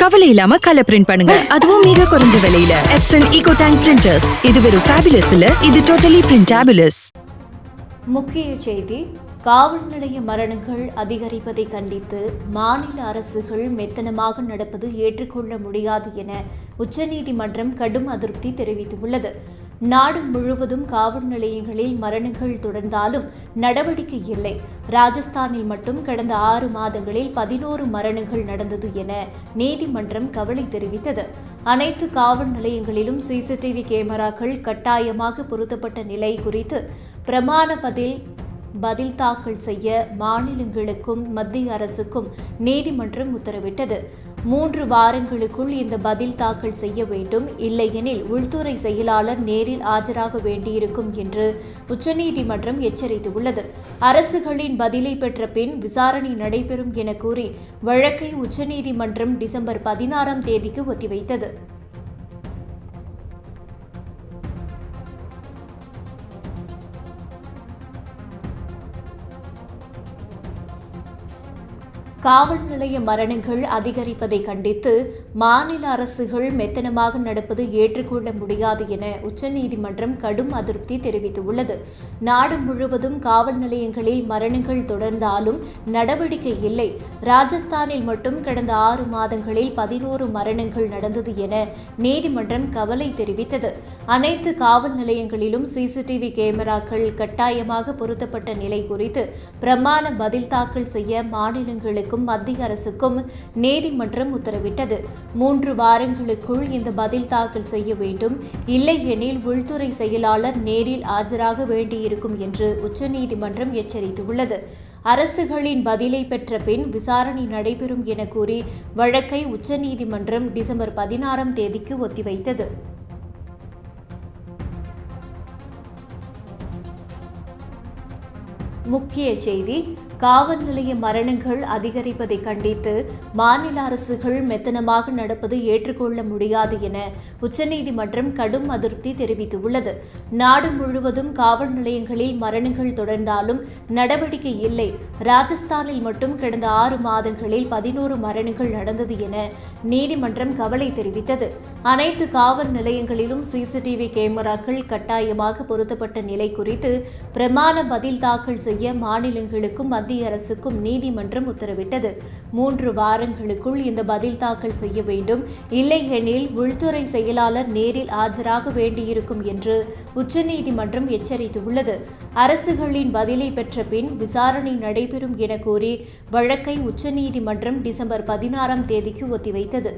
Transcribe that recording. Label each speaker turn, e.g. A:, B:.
A: கவலை இல்லாம colour print பண்ணுங்க. அதுவும் மிக குறைஞ்ச விலையில. எப்சன் ஈகோ டேங்க் பிரிண்டர்ஸ் இது வெறும் ஃபேபிலஸ் இல்ல இது டோட்டலி பிரிண்டாபிலஸ்
B: முக்கிய செய்தி காவல் நிலைய மரணங்கள் அதிகரிப்பதை கண்டித்து மாநில அரசுகள் மெத்தனமாக நடப்பது ஏற்றுக்கொள்ள முடியாது என உச்சநீதிமன்றம் கடும் அதிருப்தி தெரிவித்துள்ளது. நாடு முழுவதும் காவல் நிலையங்களில் மரணங்கள் தொடர்ந்தாலும் நடவடிக்கை இல்லை. ராஜஸ்தானில் மட்டும் கடந்த ஆறு மாதங்களில் பதினோரு மரணங்கள் நடந்தது என நீதிமன்றம் கவலை தெரிவித்தது. அனைத்து காவல் நிலையங்களிலும் சிசிடிவி கேமராக்கள் கட்டாயமாக பொருத்தப்பட்ட நிலை குறித்து பிரமாண பதில் பதில் தாக்கல் செய்ய மாநிலங்களுக்கும் மத்திய அரசுக்கும் நீதிமன்றம் உத்தரவிட்டது. மூன்று வாரங்களுக்குள் இந்த பதில் தாக்கல் செய்ய வேண்டும். இல்லையெனில் உள்துறை செயலாளர் நேரில் ஆஜராக வேண்டியிருக்கும் என்று உச்சநீதிமன்றம் எச்சரித்துள்ளது. அரசுகளின் பதிலை பெற்ற பின் விசாரணை நடைபெறும் என கூறி வழக்கை உச்சநீதிமன்றம் டிசம்பர் பதினாறாம் தேதிக்கு ஒத்திவைத்தது. காவல் நிலைய மரணங்கள் அதிகரிப்பதை கண்டித்து மாநில அரசுகள் மெத்தனமாக நடப்பது ஏற்றுக்கொள்ள முடியாது என உச்சநீதிமன்றம் கடும் அதிருப்தி தெரிவித்துள்ளது. நாடு முழுவதும் காவல் நிலையங்களில் மரணங்கள் தொடர்ந்தாலும் நடவடிக்கை இல்லை. ராஜஸ்தானில் மட்டும் கடந்த ஆறு மாதங்களில் பதினோரு மரணங்கள் நடந்தது என நீதிமன்றம் கவலை தெரிவித்தது. அனைத்து காவல் நிலையங்களிலும் சிசிடிவி கேமராக்கள் கட்டாயமாக பொருத்தப்பட்ட நிலை குறித்து பிரமாண பதில் தாக்கல் செய்ய மாநிலங்களுக்கு அரசுக்கும் மத்திய அரசுக்கும் நீதிமன்றம் உத்தரவிட்டது. மூன்று வாரங்களுக்குள் இந்த பதில் தாக்கல் செய்ய வேண்டும். இல்லை எனில் உள்துறை செயலாளர் நேரில் ஆஜராக வேண்டியிருக்கும் என்று உச்சநீதிமன்றம் எச்சரித்துள்ளது. அரசுகளின் பதிலை பெற்ற பின் விசாரணை நடைபெறும் என கூறி வழக்கை உச்சநீதிமன்றம் டிசம்பர் பதினாறாம் தேதிக்கு ஒத்திவைத்தது. முக்கிய செய்தி காவல் நிலைய மரணங்கள் அதிகரிப்பதை கண்டித்து மாநில அரசுகள் மெத்தனமாக நடப்பது ஏற்றுக்கொள்ள முடியாது என உச்சநீதிமன்றம் கடும் அதிருப்தி தெரிவித்துள்ளது. நாடு முழுவதும் காவல் நிலையங்களில் மரணங்கள் தொடர்ந்தாலும் நடவடிக்கை இல்லை. ராஜஸ்தானில் மட்டும் கடந்த ஆறு மாதங்களில் பதினோரு மரணங்கள் நடந்தது என நீதிமன்றம் கவலை தெரிவித்தது. அனைத்து காவல் நிலையங்களிலும் சிசிடிவி கேமராக்கள் கட்டாயமாக பொருத்தப்பட்ட நிலை குறித்து பிரமாண பதில் தாக்கல் செய்ய மாநிலங்களுக்கும் மத்திய அரசுக்கும் நீதிமன்றம் உத்தரவிட்டது. மூன்று வாரங்களுக்குள் இந்த பதில் தாக்கல் செய்ய வேண்டும். இல்லையெனில் உள்துறை செயலாளர் நேரில் ஆஜராக வேண்டியிருக்கும் என்று உச்சநீதிமன்றம் எச்சரித்துள்ளது. அரசுகளின் பதிலை பெற்ற பின் விசாரணை நடைபெறும் என கூறி வழக்கை உச்சநீதிமன்றம் டிசம்பர் பதினாறாம் தேதிக்கு ஒத்திவைத்தது.